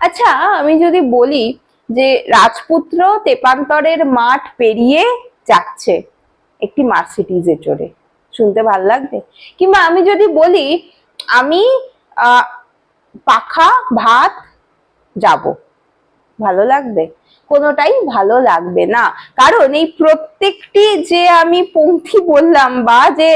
আচ্ছা আমি যদি বলি যে রাজপুত্র তেপান্তরের মাঠ পেরিয়ে যাচ্ছে একটি মার্সিডিজে চড়ে শুনতে ভালো লাগবে? কিংবা আমি যদি বলি, আমি পাখা, ভাত যাব, ভালো লাগবে? কোনোটাই ভালো লাগবে না। কারণ এই প্রত্যেকটি যে আমি পংক্তি বললাম বা যে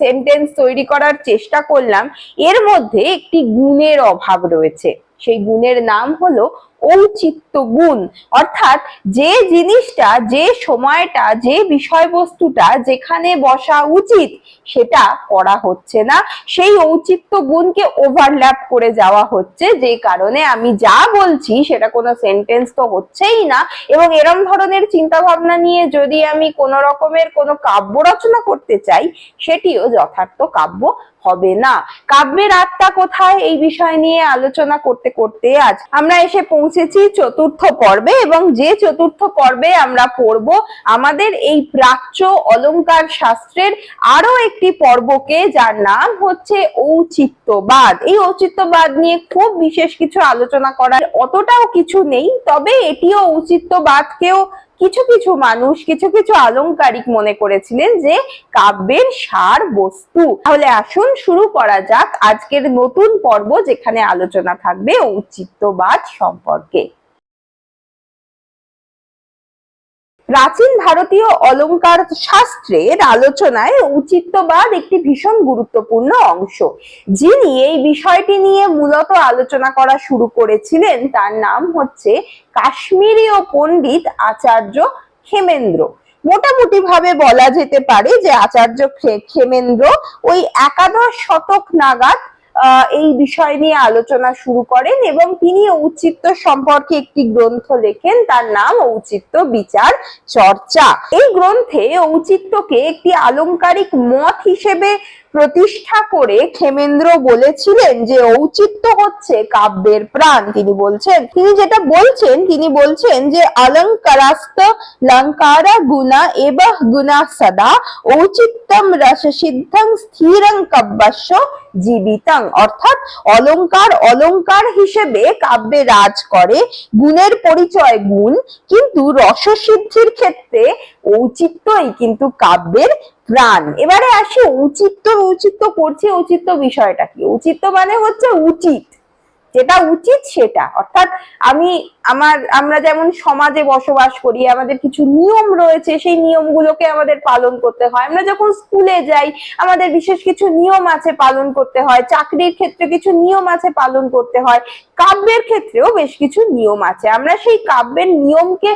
সেন্টেন্স তৈরি করার চেষ্টা করলাম, এর মধ্যে একটি গুণের অভাব রয়েছে। সেই গুণের নাম হলো ঔচিত্য গুণ। অর্থাৎ যে জিনিসটা, যে সময়টা, যে বিষয়বস্তুটা যেখানে বসা উচিত, সেটা করা হচ্ছে না। সেই ঔচিত্য গুণকে ওভারল্যাপ করে যাওয়া হচ্ছে। যে কারণে আমি যা বলছি, সেটা কোনো সেন্টেন্স তো হচ্ছেই না। এবং এরম ধরনের চিন্তা ভাবনা নিয়ে যদি আমি কোনো রকমের কোনো কাব্য রচনা করতে চাই, সেটিও যথার্থ কাব্য হবে না। কাব্যের আত্মা কোথায়? এই বিষয় নিয়ে আলোচনা করতে করতে আজ আমরা এসে পৌঁছেছি চতুর্থ পর্বে এবং যে চতুর্থ পর্বে আমরা পড়ব, আমাদের এই প্রাচ্য অলংকার শাস্ত্রের আরও একটি পর্বকে যার নাম হচ্ছে ঔচিত্যবাদ। এই ঔচিত্যবাদ নিয়ে খুব বিশেষ কিছু আলোচনা করার অতটাও কিছু নেই, তবে এটিও ঔচিত্যবাদকেও কিছু কিছু মানুষ, কিছু কিছু আলংকারিক মনে করেছিলেন যে কাব্যের সার বস্তু। তাহলে আসুন শুরু করা যাক আজকের নতুন পর্ব যেখানে আলোচনা থাকবে ঔচিত্যবাদ সম্পর্কে। প্রাচীন ভারতীয় অলংকার শাস্ত্রের আলোচনায় ঔচিত্যবাদ একটি ভীষণ গুরুত্বপূর্ণ অংশ। যিনি এই বিষয়টি নিয়ে মূলত আলোচনা করা শুরু করেছিলেন, তার নাম হচ্ছে কাশ্মীরীয় পণ্ডিত আচার্য ক্ষেমেন্দ্র। মোটামুটি ভাবে বলা যেতে পারে যে আচার্য খে- ক্ষেমেন্দ্র ওই একাদশ শতক নাগাদ এই বিষয় নিয়ে আলোচনা শুরু করেন এবং তিনি ঔচিত্য সম্পর্কে একটি গ্রন্থ লেখেন, তার নাম ঔচিত্য বিচার চর্চা। এই গ্রন্থে ঔচিত্যকে একটি আলংকারিক মত হিসেবে প্রতিষ্ঠা করে ক্ষেমেন্দ্র বলেছিলেন যে ঔচিত্য হচ্ছে কাব্যের প্রাণ। তিনি বলছেন, তিনি যেটা বলছেন, তিনি বলছেন যে অলঙ্কারাস্ত লঙ্কারা গুণা এব গুণা সদা, ঔচিত্যম রসসিদ্ধং স্থিরং কাব্যস্য জীবিতং। অর্থাৎ অলংকার অলংকার হিসেবে কাব্যে রাজ করে, গুণের পরিচয় গুণ, কিন্তু রসসিদ্ধির ক্ষেত্রে ঔচিত্যই কিন্তু কাব্যের প্রাণ। এবারে আসি ঔচিত্য ঔচিত্য করছি ঔচিত্য বিষয়টা কি? ঔচিত্য মানে হচ্ছে উচিত। যেটা উচিত সেটা। অর্থাৎ আমি, আমার, আমরা যেমন সমাজে বসবাস করি, আমাদের কিছু নিয়ম রয়েছে, সেই নিয়মগুলোকে আমাদের পালন করতে হয়। আমরা যখন স্কুলে যাই, আমাদের বিশেষ কিছু নিয়ম আছে পালন করতে হয়। চাকরির ক্ষেত্রে কিছু নিয়ম আছে পালন করতে হয়। কাব্যের ক্ষেত্রেও বেশ কিছু নিয়ম আছে। আমরা সেই কাব্যের নিয়মকে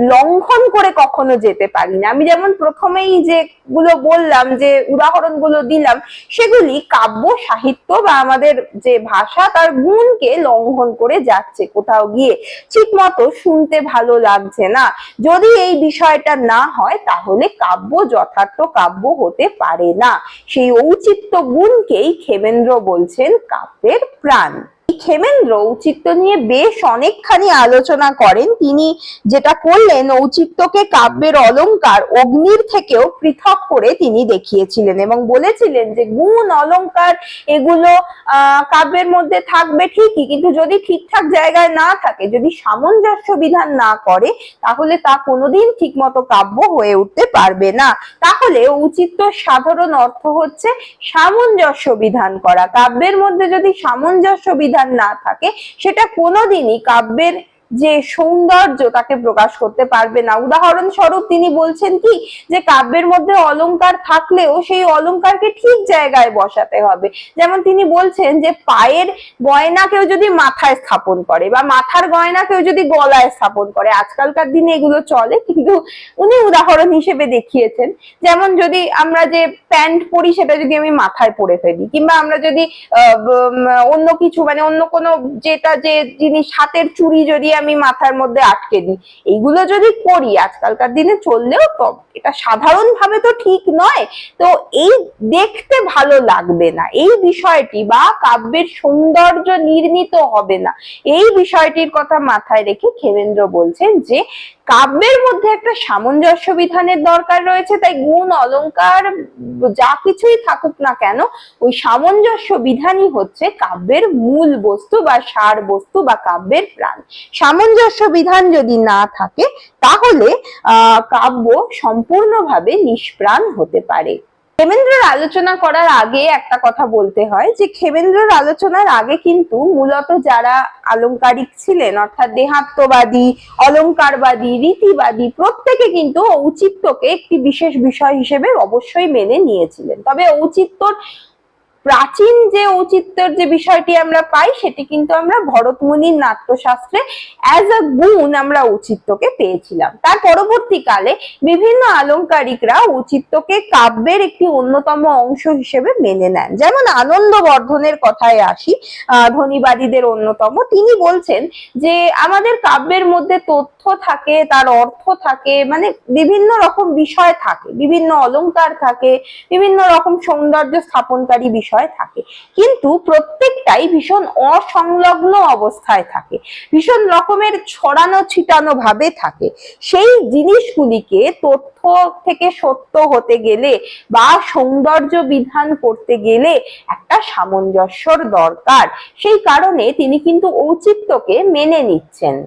লঙ্ঘন করে কখনো যেতে পারি না। আমি যেমন প্রথমেই যেগুলো বললাম, যে উদাহরণগুলো দিলাম, সেগুলি কাব্য, সাহিত্য বা আমাদের যে ভাষা, তার গুণকে লঙ্ঘন করে যাচ্ছে কোথাও গিয়ে। ঠিক মতো শুনতে ভালো লাগছে না। যদি এই বিষয়টা না হয়, তাহলে কাব্য যথার্থ কাব্য হতে পারে না। সেই ঔচিত্য গুণকেই ক্ষেমেন্দ্র বলছেন কাব্যের প্রাণ। এই ক্ষেমেন্দ্র ঔচিত্য নিয়ে বেশ অনেকখানি আলোচনা করেন। তিনি যেটা করলেন, ঔচিত্যকে কাব্যের অলঙ্কার অগ্নির থেকেও পৃথক করে তিনি দেখিয়েছিলেন এবং বলেছিলেন যে, গুণ অলঙ্কার এগুলো কাব্যের মধ্যে থাকবে ঠিকই, কিন্তু যদি ঠিকঠাক জায়গায় না থাকে, যদি সামঞ্জস্য বিধান না করে, তাহলে তা কোনোদিন ঠিকমতো কাব্য হয়ে উঠতে পারবে না। তাহলে ঔচিত্য সাধারণ অর্থ হচ্ছে সামঞ্জস্য বিধান করা। কাব্যের মধ্যে যদি সামঞ্জস্য বিধান না থাকে সেটা কোনোদিনই কাব্যের যে সৌন্দর্য তাকে প্রকাশ করতে পারবে না। উদাহরণস্বরূপ তিনি বলছেন কি, যে কাব্যের মধ্যে অলংকার থাকলেও সেই অলংকারকে ঠিক জায়গায় বসাতে হবে। যেমন তিনি বলছেন যে পায়ের গয়না কেউ যদি মাথায় স্থাপন করে বা মাথার গয়না কেউ যদি গলায় স্থাপন করে, আজকালকার দিনে এগুলো চলে, কিন্তু উনি উদাহরণ হিসেবে দেখিয়েছেন। যেমন যদি আমরা যে প্যান্ট পরি, সেটা যদি আমি মাথায় পরে ফেলি, কিংবা আমরা যদি অন্য কিছু মানে অন্য কোনো যেটা যে জিনিস, হাতের চুড়ি যদি আমি মাথার মধ্যে আটকে দিই। এইগুলো যদি করি, আজকালকার দিনে চললেও তো এটা সাধারণভাবে তো ঠিক নয়। তো এই দেখতে ভালো লাগবে না। এই বিষয়টি বা কাব্যের সৌন্দর্য নির্মিত হবে না। এই বিষয়টির কথা মাথায় রেখে খেমেন্দ্র বলছেন যে কাব্যের মধ্যে একটা সামঞ্জস্য বিধানের দরকার রয়েছে, তাই গুণ, অলঙ্কার, যা কিছুই থাকুক না কেন, ওই সামঞ্জস্য বিধানই হচ্ছে কাব্যের মূল বস্তু বা সার বস্তু বা কাব্যের প্রাণ। সামঞ্জস্য বিধান যদি না থাকে, তাহলে, আহ, কাব্য সম্পূর্ণভাবে নিষ্প্রাণ হতে পারে। ক্ষেমেন্দ্রের আলোচনা করার আগে একটা কথা বলতে হয় যে ক্ষেমেন্দ্রের আলোচনার আগে কিন্তু মূলত যারা আলংকারিক ছিলেন, অর্থাৎ দেহাত্মবাদী, অলংকারবাদী, রীতিবাদী, প্রত্যেকে কিন্তু ঔচিত্যকে একটি বিশেষ বিষয় হিসেবে অবশ্যই মেনে নিয়েছিলেন। তবে ঔচিত্যর প্রাচীন যে ঔচিত্যের যে বিষয়টি আমরা পাই, সেটি কিন্তু আমরা ভরতমুনির নাট্যশাস্ত্রে অ্যাজ আ গুণ আমরা ঔচিত্যকে পেয়েছিলাম। তার পরবর্তীকালে বিভিন্ন আলংকারিকরা ঔচিত্যকে কাব্যের একটি অন্যতম অংশ হিসেবে মেনে নেন। যেমন আনন্দবর্ধনের কথায় আসি, আহ, ধনীবাদীদের অন্যতম। তিনি বলছেন যে, আমাদের কাব্যের মধ্যে তথ্য থাকে, তার অর্থ থাকে মানে বিভিন্ন রকম বিষয় থাকে, বিভিন্ন অলংকার থাকে, বিভিন্ন রকম সৌন্দর্য স্থাপনকারী বিষয় থাকে। কিন্তু প্রত্যেকটাই ভীষণ অসংলগ্ন অবস্থায় থাকে। ভীষণ রকমের ছড়ানো ছিটানো ভাবে থাকে। সেই জিনিসগুলিকে তথ্য থেকে সত্য হতে গেলে বা সৌন্দর্য বিধান করতে গেলে একটা সামঞ্জস্যর দরকার। সেই কারণে তিনি কিন্তু ঔচিত্যকে মেনে নিচ্ছেন।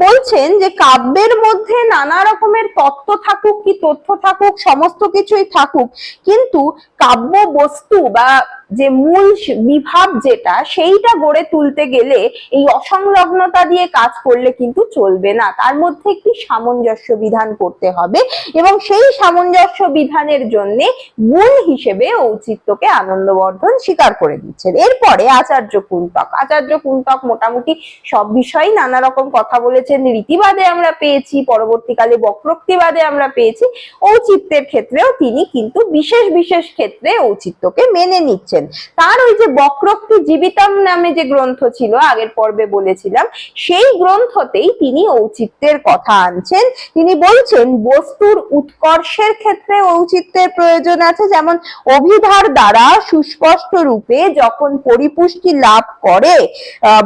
বলছেন যে কাব্যের মধ্যে নানা রকমের তত্ত্ব থাকুক, কি তথ্য থাকুক, সমস্ত কিছুই থাকুক, কিন্তু কাব্য বস্তু বা যে মূল বিভাব যেটা, সেইটা গড়ে তুলতে গেলে এই অসংলগ্নতা দিয়ে কাজ করলে কিন্তু চলবে না। তার মধ্যে একটি সামঞ্জস্য বিধান করতে হবে এবং সেই সামঞ্জস্য বিধানের জন্য গুণ হিসেবে ঔচিত্যকে আনন্দবর্ধন স্বীকার করে দিচ্ছেন। এরপরে আচার্য কুন্তক। আচার্য কুন্তক মোটামুটি সব বিষয়ে নানা রকম কথা বলেছেন। রীতিবাদে আমরা পেয়েছি, পরবর্তীকালে বক্রোক্তিবাদে আমরা পেয়েছি। ঔচিত্যের ক্ষেত্রেও তিনি কিন্তু বিশেষ বিশেষ ক্ষেত্রে ঔচিত্যকে মেনে নিচ্ছেন। তার ওই যে বক্রোক্তি জীবিতম নামে যে গ্রন্থ ছিল, আগের পর্বে বলেছিলাম, সেই গ্রন্থতেই তিনি ঔচিত্যের কথা আনছেন। তিনি বলছেন, বস্তুর উৎকর্ষের ক্ষেত্রে ঔচিত্যের প্রয়োজন আছে। যেমন, অভিধার দ্বারা সুস্পষ্ট রূপে যখন পরিপুষ্টি লাভ করে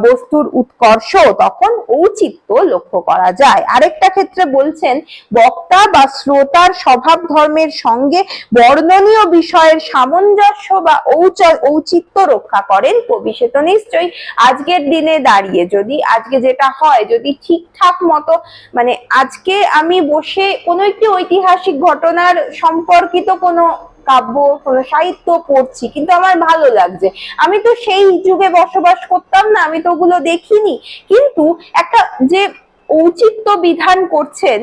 বস্তুর উৎকর্ষ, তখন ঔচিত্য লক্ষ্য করা যায়। আরেকটা ক্ষেত্রে বলছেন, বক্তা বা শ্রোতার স্বভাব ধর্মের সঙ্গে বর্ণনীয় বিষয়ের সামঞ্জস্য বা ঔচ ঔচিত্য রক্ষা করেন কবি সে তো নিশ্চয়ই। আজকের দিনে দাঁড়িয়ে যদি, আজকে যেটা হয়, যদি ঠিকঠাক মতো মানে আজকে আমি বসে কোনো একটি ঐতিহাসিক ঘটনার সম্পর্কিত কোনো কাব্য, কোনো সাহিত্য পড়ছি, কিন্তু আমার ভালো লাগছে। আমি তো সেই যুগে বসবাস করতাম না, আমি তো ওগুলো দেখিনি। কিন্তু একটা যে ঔচিত্য বিধান করছেন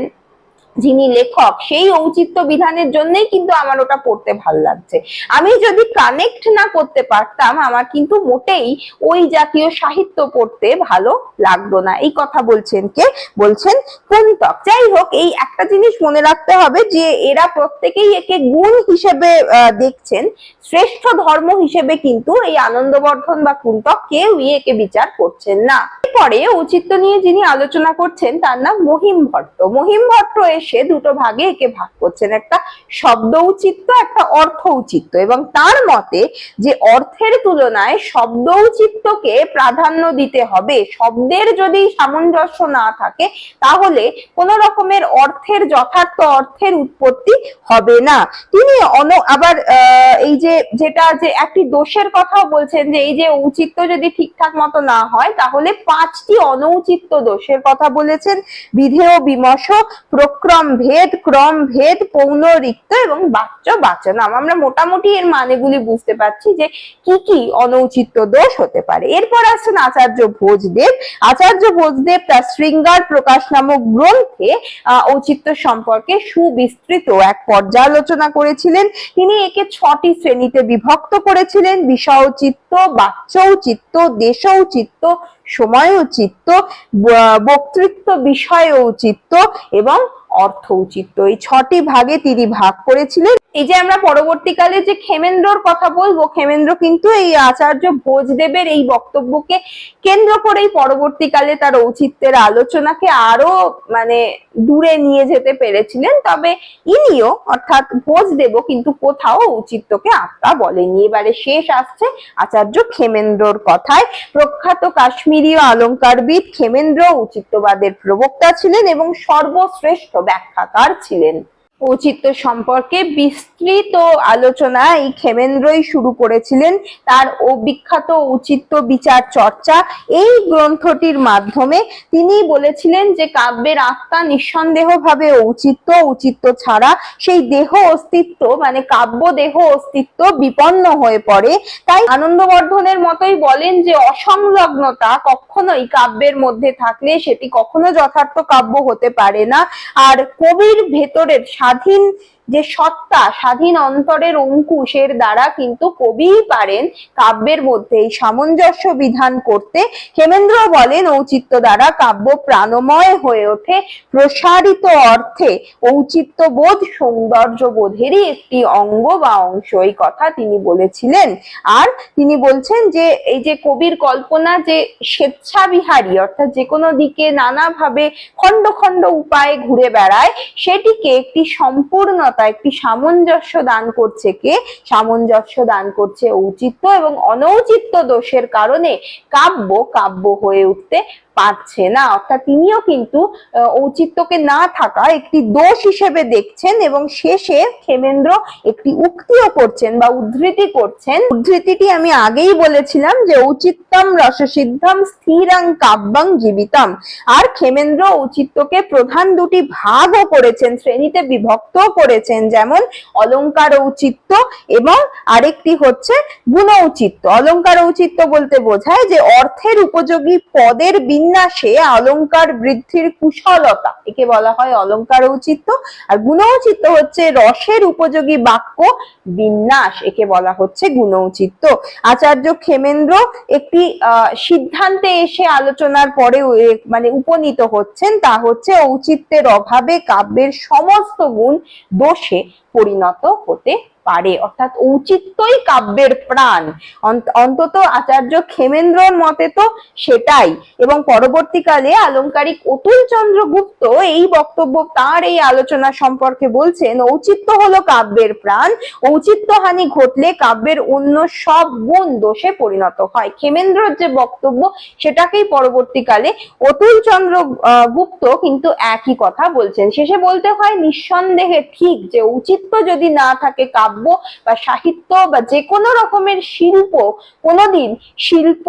যিনি লেখক, সেই ঔচিত্য বিধানের জন্যই কিন্তু আমার ওটা পড়তে ভালো লাগছে। আমি যদি কানেক্ট না করতে পারতাম, আমার কিন্তু মোটেই ওই জাতীয় সাহিত্য পড়তে ভালো লাগতো না। এই কথা বলছেন কে? বলছেন কুন্তক যাই হোক, এই একটা জিনিস মনে রাখতে হবে যে, এরা প্রত্যেকেই একে গুণ হিসেবে দেখছেন। শ্রেষ্ঠ ধর্ম হিসেবে কিন্তু এই আনন্দবর্ধন বা কুন্তক কেউই একে বিচার করছেন না। পরে ঔচিত্য নিয়ে যিনি আলোচনা করছেন, তার নাম মহিম ভট্ট। মহিম ভট্ট দুটো ভাগে একে ভাগ করছেন। একটা শব্দ উচিত্ত একটা অর্থ উচিত্ত এবং তার মতে যে অর্থের তুলনায় শব্দ উচিত্তকে প্রাধান্য দিতে হবে। শব্দের যদি সামঞ্জস্য না থাকে, তাহলে কোন রকমের অর্থের যথার্থ অর্থের উৎপত্তি হবে না। তিনি অন, আবার এই যে, যেটা যে একটি দোষের কথাও বলছেন যে, এই যে ঔচিত্য যদি ঠিকঠাক মতো না হয়, তাহলে পাঁচটি অনৌচিত্য দোষের কথা বলেছেন। বিধেয় বিমর্ষ প্রক্রম ভেদ, ক্রম ভেদ পৌনরিক্ত এবং বাচ্য বাচনাম। আমরা মোটামুটি এর মানেগুলি বুঝতে পারছি যে কি কি অনৌচিত্য দোষ হতে পারে। এরপর আসছেন আচার্য ভোজদেব। আচার্য ভোজদেব তার শৃঙ্গার প্রকাশ নামক গ্রন্থে ঔচিত্য সম্পর্কে সুবিস্তৃত এক পর্যালোচনা করেছিলেন। তিনি একে ছটি শ্রেণীতে বিভক্ত করেছিলেন। বিষয়চিত্ত বাচ্যৌচিত্ত, দেশৌচিত্ত, সময়ৌচিত্ত, ব- বক্তৃত্ব বিষয় ঔচিত্য এবং অর্থ উচিত। তো এই ছটি ভাগে তিনি ভাগ করেছিলেন। এই যে আমরা পরবর্তীকালে যে খেমেন্দ্রর কথা বলব খেমেন্দ্র কিন্তু এই আচার্য ভোজদেবের এই বক্তব্যকে কেন্দ্র করেই পরবর্তীকালে তার ঔচিত্যের আলোচনাকে আরও মানে দূরে নিয়ে যেতে পেরেছিলেন, তবে ইনিও অর্থাৎ ভোজ দেব কিন্তু কোথাও ঔচিত্যকে আত্মা বলেনি এবারে শেষ আসছে আচার্য খেমেন্দ্রর কথায়। প্রখ্যাত কাশ্মীরীয় অলঙ্কারবিদ খেমেন্দ্র ঔচিত্যবাদের প্রবক্তা ছিলেন এবং সর্বশ্রেষ্ঠ ব্যাখ্যাকার ছিলেন। ঔচিত্য সম্পর্কে বিস্তৃত আলোচনা এই ক্ষেমেন্দ্রই শুরু করেছিলেন। তার ও বিখ্যাত ঔচিত্য বিচার চর্চা এই গ্রন্থটির মাধ্যমে তিনি বলেছিলেন যে কাব্যের আত্মা নিঃসন্দেহভাবে ঔচিত্য ঔচিত্য ছাড়া সেই দেহ অস্তিত্ব মানে কাব্য দেহ অস্তিত্ব বিপন্ন হয়ে পড়ে। তাই আনন্দবর্ধনের মতোই বলেন যে অসংলগ্নতা কখনোই কাব্যের মধ্যে থাকলে সেটি কখনো যথার্থ কাব্য হতে পারে না। আর কবির ভেতরের স্বাধীন যে সত্তা স্বাধীন অন্তরের অঙ্কুশের দ্বারা কিন্তু কবিই পারেন কাব্যের মধ্যে এই সামঞ্জস্য বিধান করতে। হেমেন্দ্র বলেন, ঔচিত্য দ্বারা কাব্য প্রাণময় হয়ে ওঠে। প্রসারিত অর্থে ঔচিত্য বোধ সৌন্দর্য বোধেরই একটি অঙ্গ বা অংশ এই কথা তিনি বলেছিলেন। আর তিনি বলছেন যে, এই যে কবির কল্পনা যে স্বেচ্ছাবিহারী, অর্থাৎ যে কোনো দিকে নানাভাবে খণ্ড খণ্ড উপায়ে ঘুরে বেড়ায়, সেটিকে একটি সম্পূর্ণতা একটি সামঞ্জস্য দান করছে কে? সামঞ্জস্য দান করছে ঔচিত্য এবং অনৌচিত্য দোষের কারণে কাব্য কাব্য হয়ে উঠতে পারছে না। অর্থাৎ তিনিও কিন্তু ঔচিত্যকে না থাকা একটি দোষ হিসেবে দেখছেন এবং শেষে ক্ষেমেন্দ্র একটি উক্তিও করছেন বা উদ্ধৃতি করছেন। উদ্ধৃতিটি আমি আগেই বলেছিলাম যে ঔচিত্যম রসসিদ্ধম স্থিরং কাব্যং জীবিতম। আর ক্ষেমেন্দ্র ঔচিত্যকে প্রধান দুটি ভাগও করেছেন, শ্রেণীতে বিভক্তও করেছেন, যেমন অলংকার ঔচিত্য এবং আরেকটি হচ্ছে গুণ ঔচিত্য। অলংকার ঔচিত্য বলতে বোঝায় যে অর্থের উপযোগী পদের বিন্যাসে অলংকার বৃদ্ধির কুশলতা, একে বলা হয় অলংকার ঔচিত্য, আর গুণ ঔচিত্য হচ্ছে রসের উপযোগী বাক্য বিন্যাস, একে বলা হচ্ছে গুণ ঔচিত্য। আচার্য ক্ষেমেন্দ্র একটি সিদ্ধান্তে এসে আলোচনার পরে মানে উপনীত হচ্ছেন, তা হচ্ছে ঔচিত্যের অভাবে কাব্যের সমস্ত গুণ দোষে পরিণত হতে পারে। অর্থাৎ ঔচিত্যই কাব্যের প্রাণ। অন্তত আচার্য ক্ষেমেন্দ্রর মতে তো সেটাই। এবং পরবর্তীকালে আলংকারিক অতুল চন্দ্র গুপ্ত এই বক্তব্য তার এই আলোচনা সম্পর্কে বলছেন, ঔচিত্য হলো কাব্যের প্রাণ। ঔচিত্য হানি ঘটলে কাব্যের অন্য সব গুণ দোষে পরিণত হয়। ক্ষেমেন্দ্রর যে বক্তব্য, সেটাকেই পরবর্তীকালে অতুল চন্দ্র গুপ্ত কিন্তু একই কথা বলছেন। শেষে বলতে হয়, নিঃসন্দেহে ঠিক যে ঔচিত্য যদি না থাকে কাব্য বা সাহিত্য বা যে কোনো রকমের শিল্প কোনোদিন শিল্প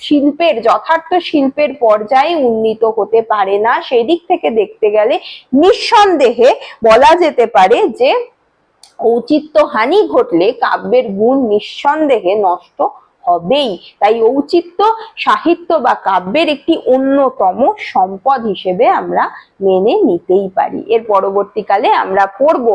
শিল্পের, যথার্থ শিল্পের পর্যায়ে উন্নীত হতে পারে না। সেই দিক থেকে দেখতে গেলে নিঃসন্দেহে বলা যেতে পারে যে ঔচিত্য হানি ঘটলে কাব্যের গুণ নিঃসন্দেহে নষ্ট হবেই। তাই ঔচিত্য, সাহিত্য বা কাব্যের একটি অন্যতম সম্পদ হিসেবে আমরা মেনে নিতেই পারি। এর পরবর্তীকালে আমরা পড়ব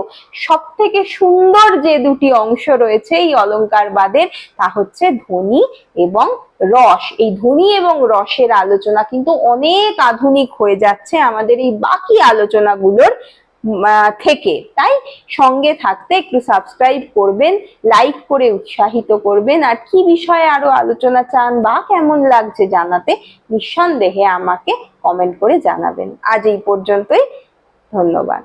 সব থেকে সুন্দর যে দুটি অংশ রয়েছে এই অলংকারবাদের তা হচ্ছে ধ্বনি এবং রস। এই ধ্বনি এবং রসের আলোচনা কিন্তু অনেক আধুনিক হয়ে যাচ্ছে। আমাদের এই বাকি আলোচনাগুলোর থেকে। তাই সঙ্গে থাকতে একটু সাবস্ক্রাইব করবেন লাইক করে উৎসাহিত করবেন। আর কি বিষয়ে আরও আলোচনা চান বা কেমন লাগছে জানাতে নিঃসন্দেহে আমাকে কমেন্ট করে জানাবেন। আজ এই পর্যন্তই, ধন্যবাদ।